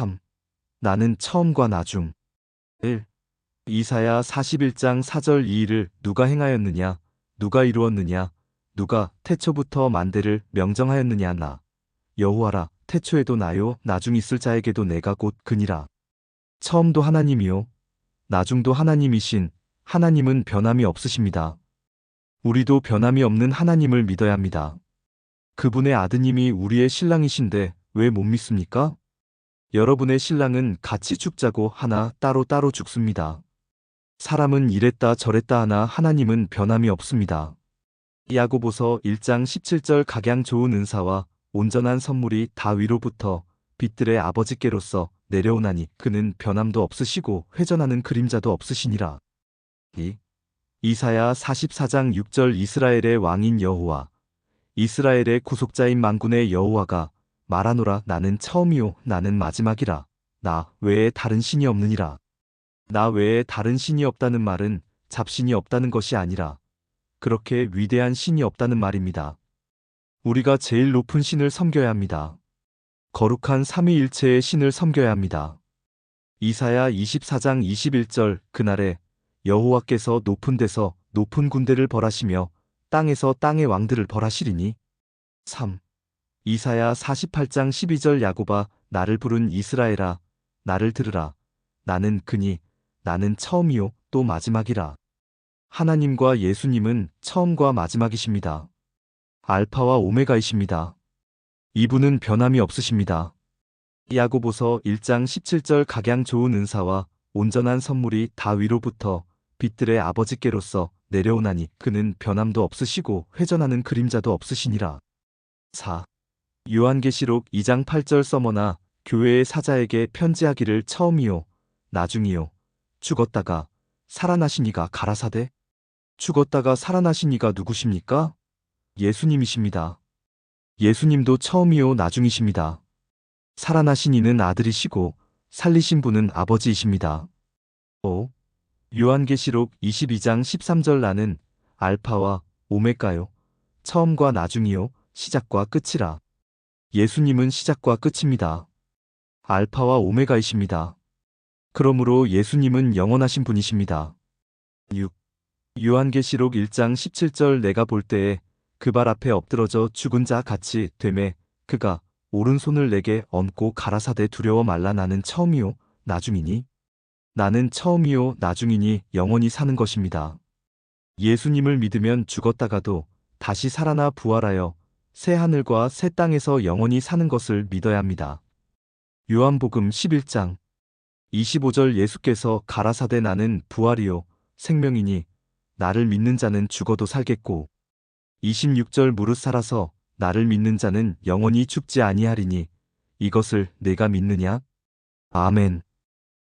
3. 나는 처음과 나중. 1. 이사야 41장 4절 2일을 누가 행하였느냐, 누가 이루었느냐, 누가 태초부터 만대를 명정하였느냐 나. 여호와라, 태초에도 나요, 나중 있을 자에게도 내가 곧 그니라. 처음도 하나님이요, 나중도 하나님이신 하나님은 변함이 없으십니다. 우리도 변함이 없는 하나님을 믿어야 합니다. 그분의 아드님이 우리의 신랑이신데 왜 못 믿습니까? 여러분의 신랑은 같이 죽자고 하나 따로 따로 죽습니다. 사람은 이랬다 저랬다 하나 하나님은 변함이 없습니다. 야고보서 1장 17절 각양 좋은 은사와 온전한 선물이 다 위로부터 빛들의 아버지께로서 내려오나니 그는 변함도 없으시고 회전하는 그림자도 없으시니라. 2. 이사야 44장 6절 이스라엘의 왕인 여호와 이스라엘의 구속자인 만군의 여호와가 말하노라 나는 처음이요 나는 마지막이라 나 외에 다른 신이 없느니라. 나 외에 다른 신이 없다는 말은 잡신이 없다는 것이 아니라 그렇게 위대한 신이 없다는 말입니다. 우리가 제일 높은 신을 섬겨야 합니다. 거룩한 삼위일체의 신을 섬겨야 합니다. 이사야 24장 21절 그날에 여호와께서 높은 데서 높은 군대를 벌하시며 땅에서 땅의 왕들을 벌하시리니 3. 이사야 48장 12절 야고바 나를 부른 이스라엘아 나를 들으라 나는 그니 나는 처음이요 또 마지막이라 하나님과 예수님은 처음과 마지막이십니다. 알파와 오메가이십니다. 이분은 변함이 없으십니다. 야고보서 1장 17절 각양 좋은 은사와 온전한 선물이 다 위로부터 빛들의 아버지께로서 내려오나니 그는 변함도 없으시고 회전하는 그림자도 없으시니라. 4. 요한계시록 2장 8절 써머나 교회의 사자에게 편지하기를 처음이요 나중이요 죽었다가 살아나시니가 가라사대 죽었다가 살아나시니가 누구십니까? 예수님이십니다. 예수님도 처음이요 나중이십니다. 살아나신 이는 아들이시고 살리신 분은 아버지이십니다. 5. 요한계시록 22장 13절 나는 알파와 오메가요 처음과 나중이요 시작과 끝이라. 예수님은 시작과 끝입니다. 알파와 오메가이십니다. 그러므로 예수님은 영원하신 분이십니다. 6. 요한계시록 1장 17절 내가 볼 때에 그 발 앞에 엎드러져 죽은 자 같이 되매 그가 오른손을 내게 얹고 가라사대 두려워 말라 나는 처음이요 나중이니 나는 처음이요 나중이니 영원히 사는 것입니다. 예수님을 믿으면 죽었다가도 다시 살아나 부활하여 새 하늘과 새 땅에서 영원히 사는 것을 믿어야 합니다. 요한복음 11장 25절 예수께서 가라사대 나는 부활이요 생명이니 나를 믿는 자는 죽어도 살겠고 26절 무릇 살아서 나를 믿는 자는 영원히 죽지 아니하리니 이것을 내가 믿느냐? 아멘.